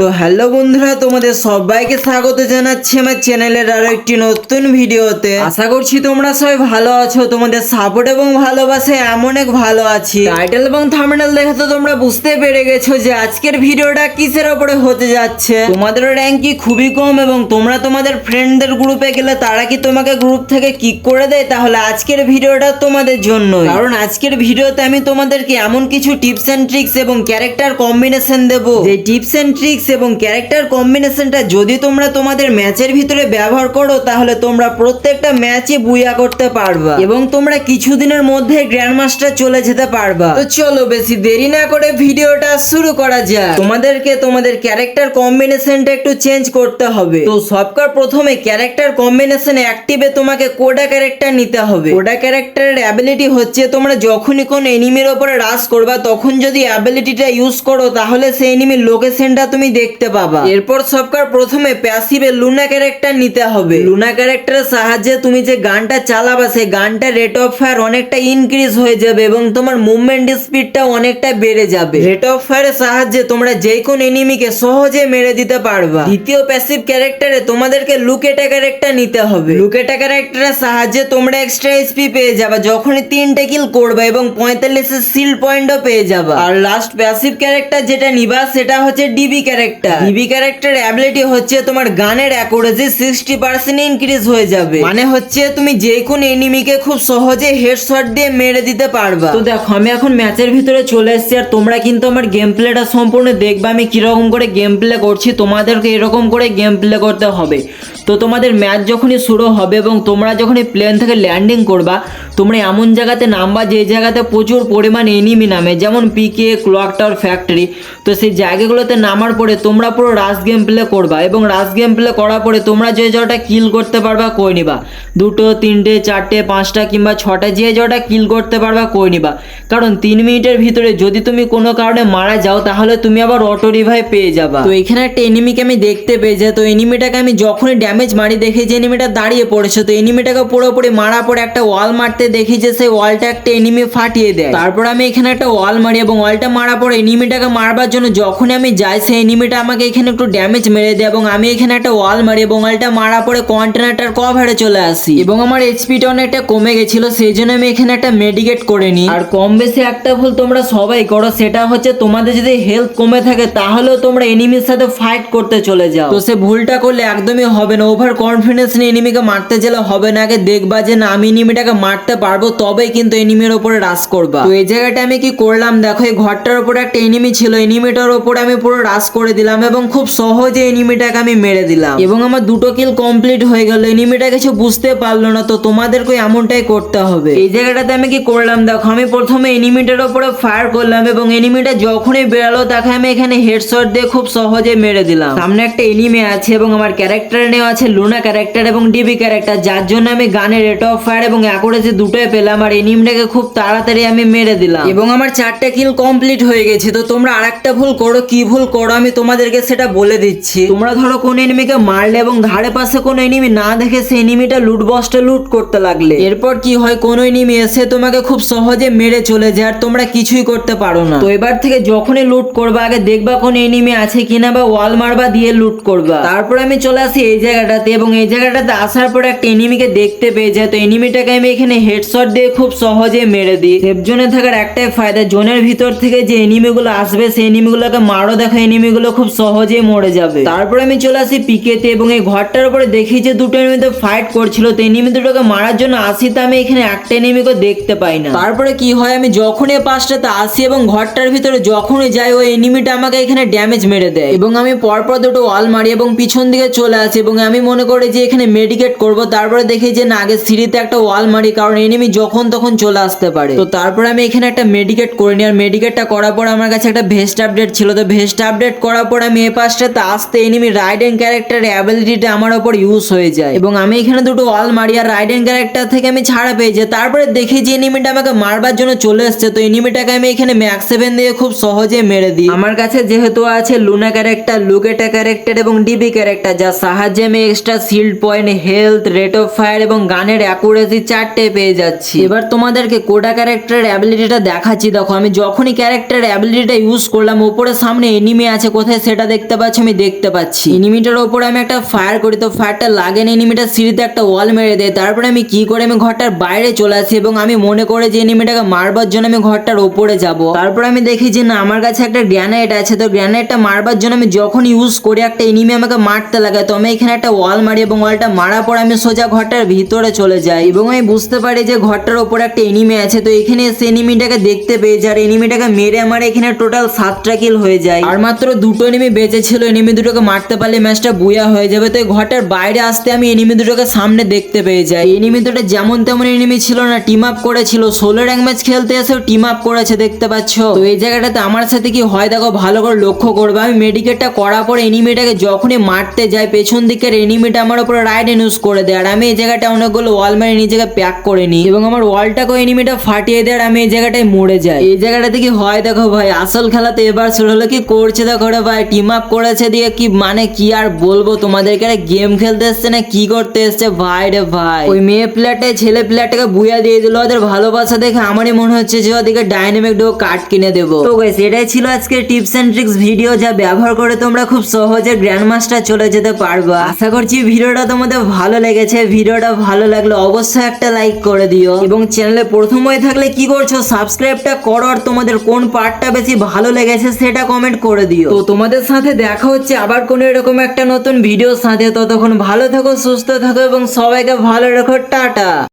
তো হ্যালো বন্ধুরা, তোমাদের সবাইকে স্বাগত জানাচ্ছি আমার চ্যানেলের আরও একটি নতুন ভিডিওতে। আশা করছি তোমরা সবাই ভালো আছো, তোমাদের সাপোর্ট এবং ভালোবাসে এমন এক ভালো আছি। টাইটেল এবং থাম্বনেল দেখে তো তোমরা বুঝতে পেরে গেছো যে আজকের ভিডিওটা কিসের ওপরে হতে যাচ্ছে। তোমাদের র্যাঙ্ক কি খুবই কম এবং তোমরা তোমাদের ফ্রেন্ডদের গ্রুপে গেলে তারা কি তোমাকে গ্রুপ থেকে কিক করে দেয়? তাহলে আজকের ভিডিওটা তোমাদের জন্য কারণ আজকের ভিডিওতে আমি তোমাদেরকে এমন কিছু টিপস এন্ড ট্রিক্স এবং ক্যারেক্টার কম্বিনেশন দেবো। যে টিপস এন্ড ট্রিক্স এবং ক্যারেক্টার কম্বিনেশনটা যদি তোমরা তোমাদের ম্যাচের ভিতরে ব্যবহার করো, তাহলে তোমরা প্রত্যেকটা ম্যাচে বুয়া করতে পারবা। এবং তোমরা কিছুদিনের মধ্যে গ্র্যান্ড মাস্টার চলে যেতে পারবা। তো চলো বেশি দেরি না করে ভিডিওটা শুরু করা যাক। তোমাদেরকে তোমাদের ক্যারেক্টার কম্বিনেশনটা একটু চেঞ্জ করতে হবে। তো সবকার প্রথমে ক্যারেক্টার কম্বিনেশন অ্যাক্টিভে তোমাকে কোডা ক্যারেক্টার নিতে হবে। কোডা ক্যারেক্টারের অ্যাবিলিটি হচ্ছে তোমরা যখনই কোন এনিমির ওপরে রাশ করবা, তখন যদি অ্যাবিলিটিটা ইউজ করো, তাহলে সেই এনিমির লোকেশনটা তুমি দেখতে পাবা। এরপর সবকার প্রথমে প্যাসিভে লুনা ক্যারেক্টার নিতে হবে। লুনা ক্যারেক্টারের সাহায্যে তুমি যে গানটা চালাবা সেই গানটা রেট অফ ফায়ার অনেকটা ইনক্রিজ হয়ে যাবে এবং তোমার মুভমেন্ট স্পিডটা অনেকটা বেড়ে যাবে। রেট অফ ফায়ারের সাহায্যে তোমরা যে কোন এনিমিকে সহজে মেরে দিতে পারবা। দ্বিতীয় প্যাসিভ ক্যারেক্টারে তোমাদেরকে লুকেটা ক্যারেক্টার নিতে হবে। লুকেটা ক্যারেক্টারের সাহায্যে তোমরা এক্সট্রা এসপি পেয়ে যাবা যখনই তিনটে কিল করবে এবং পঁয়তাল্লিশের সিল পয়েন্টও পেয়ে যাবা। আর লাস্ট প্যাসিভ ক্যারেক্টার যেটা নিবা সেটা হচ্ছে DB character DB character ability হচ্ছে তোমার গানের অ্যাকুরেসি সিক্সটি পার্সেন্ট ইনক্রিজ হয়ে যাবে। মানে হচ্ছে তুমি যে কোন এনিমিকে খুব সহজে হেডশট দিয়ে মেরে দিতে পারবা। তো দেখো আমি এখন ম্যাচের ভিতরে চলে এসেছি আর তোমরা কিন্তু আমার গেম প্লেটা সম্পূর্ণ দেখবে। আমি কীরকম করে গেম প্লে করছি তোমাদেরকে এরকম করে গেম প্লে করতে হবে। তো তোমাদের ম্যাচ যখনই শুরু হবে এবং তোমরা যখনই প্লেন থেকে ল্যান্ডিং করবা তোমরা এমন জায়গাতে নামবা যে জায়গাতে প্রচুর পরিমাণ এনিমি নামে। যেমন পিকে ক্লক টাওয়ার ফ্যাক্টরি তো সেই জায়গাগুলোতে নামার পরে তোমরা পুরো রাশ গেম প্লে করবা এবং রাশ গেম প্লে করার পরে তোমরা যে জটা কিল করতে পারবা কই নিবা? দুটো তিনটে চারটে পাঁচটা কিংবা ছটা যে জটা কিল করতে পারবা কই নিবা? কারণ তিন মিনিটের ভিতরে যদি তুমি কোনো কারণে মারা যাও তাহলে তুমি আবার অটো রিভাই পেয়ে যাবা। তো এখানে একটা এনিমিকে আমি দেখতে পেয়েছি তো এনিমিটাকে আমি যখনই ড্যামেজ মারি দেখি যে এনিমিটা দাঁড়িয়ে পড়েছে। তো এনিমিটাকে পুরোপুরি মারা পরে একটা ওয়াল মারতে দেখি যে সেই ওয়ালটা একটা এনিমি ফাটিয়ে দেয়। তারপর আমি এখানে একটা ওয়াল মারি এবং ওয়ালটা মারা পরে এনিমিটাকে মারবার জন্য যখনই আমি যাই সেই এনিমিটা আমাকে এখানে একটু ড্যামেজ মেরে দেয় এবং আমি এখানে একটা ওয়াল মারি এবং ওয়ালটা মারা পরে কন্টেনারটার কভারে চলে আসি। এবং আমার এইচপিটা অনেকটা কমে গেছিল সেই জন্য আমি এখানে একটা মেডিকেট করে নিই। আর কম বেশি একটা ভুল তোমরা সবাই করো, সেটা হচ্ছে তোমাদের যদি হেলথ কমে থাকে, তাহলেও তোমরা এনিমির সাথে ফাইট করতে চলে যাও। তো সে ভুলটা করলে একদমই হবে না ওভার কনফিডেন্স নিয়ে এনিমিকে মারতে গেলে হবে না, আগে দেখবা যে না, আমি এনিমিটাকে মারতে পারব, তবেই কিন্তু এনিমির ওপরে রাশ করবা। তো এই জায়গাটা আমি কি করলাম? দেখো, এই ঘরটার উপরে একটা এনিমি ছিল এনিমিটার উপরে আমি পুরো রাশ করে দিলাম এবং খুব সহজে এনিমিটাকে আমি মেরে দিলাম। এবং আমার দুটো কিল কমপ্লিট হয়ে গেল। এনিমিটা কিছু বুঝতে পারল না, তো তোমাদেরকে এমনটাই করতে হবে। এই জায়গাটাতে আমি কি করলাম? দেখো, আমি প্রথমে এনিমিটার উপরে ফায়ার করলাম এবং এনিমিটা যখনই বেরালো, তাকে আমি এখানে হেডশট দিয়ে খুব সহজে মেরে দিলাম। সামনে একটা এনিমি আছে এবং আমার ক্যারেক্টার নেওয়া আছে লুনা ক্যারেক্টার এবং ডিবি ক্যারেক্টার যার জন্য আমি গানের রেট অফ ফায়ার এবং অ্যাকুরেসি দুটোই পেলাম আর এনিমিটাকে খুব তাড়াতাড়ি আমি মেরে দিলাম। এবং আমার চারটে কিল কমপ্লিট হয়ে গেছে, তো তোমরা আরেকটা ভুল করো, কি ভুল করো আমি তোমাদেরকে সেটা বলে দিচ্ছি। তোমরা ধরো কোন এনিমিকে মারলে এবং ধারে পাশে কোনো এনিমি না দেখে সেই এনিমিটা লুট লুট করতে লাগলে। এরপর কি হয়, কোন এনিমি এসে তোমাকে খুব সহজে মেরে চলে যায় আর তোমরা কিছুই করতে পারো না। তো এবার থেকে যখনই লুট করবা, আগে দেখবা কোন এনিমি আছে কিনা বা ওয়াল মারবা দিয়ে লুট করবা। তারপর আমি চলে আসি এই জায়গাটাতে এবং এই জায়গাটাতে আসার পর একটা এনিমিকে দেখতে পেয়ে যায়। তো এনিমিটাকে আমি এখানে হেডশট দিয়ে খুব সহজে মেরে দিই। সেফ জোনে থাকার একটাই ফায়দা জোনের ভিতর থেকে যে এনিমিগুলো আসবে, সেই এনিমিগুলোকে মারো, দেখো এনিমিগুলো খুব সহজেই মরে যাবে। তারপর আমি চলে আসি পিকেতে এবং এই ঘরটার উপরে দেখি যে দুটো এনিমিতে ফাইট করছিল। তো এনিমি দুটোকে মারার জন্য আসি তো আমি এখানে একটা এনিমিকে দেখতে পাই না। তারপরে কি হয়? আমি যখনই পাঁচটাতে আসি এবং ঘরটার ভিতরে যখনই যাই, ওই এনিমিটা আমাকে এখানে ড্যামেজ মেরে দেয়। এবং আমি পরপর দুটো ওয়াল মারি এবং পিছন দিকে চলে আসি এবং আমি মনে করি যে এখানে মেডিকেট করব। তারপরে দেখি যে না, আগে সিঁড়িতে একটা ওয়াল মারি কারণ এনিমি যখন তখন চলে আসতে পারে। তো তারপরে আমি এখানে একটা মেডিকেট করে নিই। আর মেডিকেটটা করার পর আমার কাছে একটা ভেস্ট আপডেট ছিল। তো ভেস্ট আপডেট করার পর আমি এই পাশটাতে আসতে এনিমি রাইডেন ক্যারেক্টার অ্যাবিলিটিটা আমার ওপর ইউজ হয়ে যায়। এবং আমি এখানে দুটো ওয়াল মারি আর রাইডেন ক্যারেক্টার থেকে আমি ছাড়া পেয়ে যাই তারপরে দেখি যে এনিমিটা আমাকে মারবার জন্য চলে এসছে। তো এনিমিটাকে আমি এখানে ম্যাক্স সেভেন দিয়ে খুব সহজে মেরে দিই। আমার কাছে যেহেতু আছে লুনা ক্যারেক্টার লুকেটা ক্যারেক্টার এবং ডিবি ক্যারেক্টার যার সাহায্যে আমি extra shield point health rate of fire এবং গানের অ্যাকুরেসি চারটে পেয়ে যাচ্ছি। এবার তোমাদেরকে কোডা ক্যারেক্টারের অ্যাবিলিটিটা দেখাচ্ছি। দেখো, আমি যখনই ক্যারেক্টার অ্যাবিলিটিটা ইউজ করলাম, ওপরে সামনে এনিমি আছে কোথায় সেটা দেখতে পাচ্ছি, আমি দেখতে পাচ্ছি। এনিমিটার ওপরে আমি একটা ফায়ার করি, তো ফায়ারটা লাগে না এনিমিটার সিঁড়িতে একটা ওয়াল মেরে দেয়। তারপরে আমি কি করে আমি ঘরটার বাইরে চলে আসি এবং আমি মনে করে যে এনিমিটাকে মারবার জন্য আমি ঘরটার ওপরে যাব। তারপর আমি দেখি যে না, আমার কাছে একটা গ্র্যানেড আছে, তো গ্র্যানেডটা মারবার জন্য আমি যখন ইউজ করি, একটা এনিমি আমাকে মারতে লাগে তো আমি এখানে একটা ওয়াল মারি এবং ওয়ালটা মারার পর আমি সোজা ঘরটার ভিতরে চলে যাই এবং আমি বুঝতে পারি যে ঘরটার ওপরে একটা এনিমি আছে। তো এখানে সে এনিমিটাকে দেখতে পেয়ে যার এনিমিটাকে মেরে আমার এখানে টোটাল সাতটা কিল হয়ে যায়। আর মাত্র দুটো এনিমি বেঁচে ছিল এনিমি দুটোকে মারতে পারলে ম্যাচটা বুয়া হয়ে যাবে। তো ঘরটার বাইরে আসতে আমি এনিমি দুটোকে সামনে দেখতে পেয়ে যাই। এনিমি দুটো যেমন তেমন এনিমি ছিল না টিম আপ করেছিল। ষোলো র্যাঙ্ক ম্যাচ খেলতে এসেও টিম আপ করেছে, দেখতে পাচ্ছ। তো এই জায়গাটাতে আমার সাথে কি হয়, দেখো, ভালো করে লক্ষ্য করবে। আমি মেডিকেটটা করার পর এনিমিটাকে যখনই মারতে যাই, পেছন দিকের এনিমিটা আমার উপরে রাইড ইউজ করে দেয়। আর আমি এই জায়গাটা অনেকগুলো ওয়াল মেরে নিজেকে প্যাক করে নিই এবং আমার ওয়ালটাকেও এনিমিটা ফাটিয়ে দেয় আর আমি এই জায়গাটায় মরে যাই। এই জায়গাটাতে কি হয়, দেখো ভাই, আসল খেলা তো এবার শুরু হলো। কি করছে, দেখো ভাই টিম আপ করেছে দিয়ে কি মানে কি আর বলব তোমাদেরকে? গেম খেলতে এসছে না কি করতে এসছে? ভাই রে ভাই। ওই মেয়ে প্লেয়ারটা ছেলে প্লেয়ারটাকে বুয়া দিয়ে দিল ওদের ভালোবাসা দেখে আমারই মনে হচ্ছে যে ওদিকে ডাইনামিক ডো কার্ড কিনে দেবো। তো গাইস এটাই ছিল আজকে টিপস এন্ড ট্রিক্স ভিডিও যা ব্যবহার করে তোমরা খুব সহজে গ্র্যান্ড মাস্টার চলে যেতে পারবা। আশা করছি ভিডিওটা তোমাদের ভালো লেগেছে। ভিডিওটা ভালো লাগলে অবশ্যই একটা লাইক করে দিও। এবং চ্যানেলে প্রথম হয়ে থাকলে কি করছ সাবস্ক্রাইবটা করো আর তোমাদের কোন পার্টটা বেশি ভালো লেগেছে সেটা কমেন্ট করে দিও। তো তোমাদের সাথে দেখা হচ্ছে আবার কোনো এরকম একটা নতুন ভিডিও সাথে। ততক্ষণ ভালো থাকো, সুস্থ থাকো এবং সবাইকে ভালো রাখো, টাটা।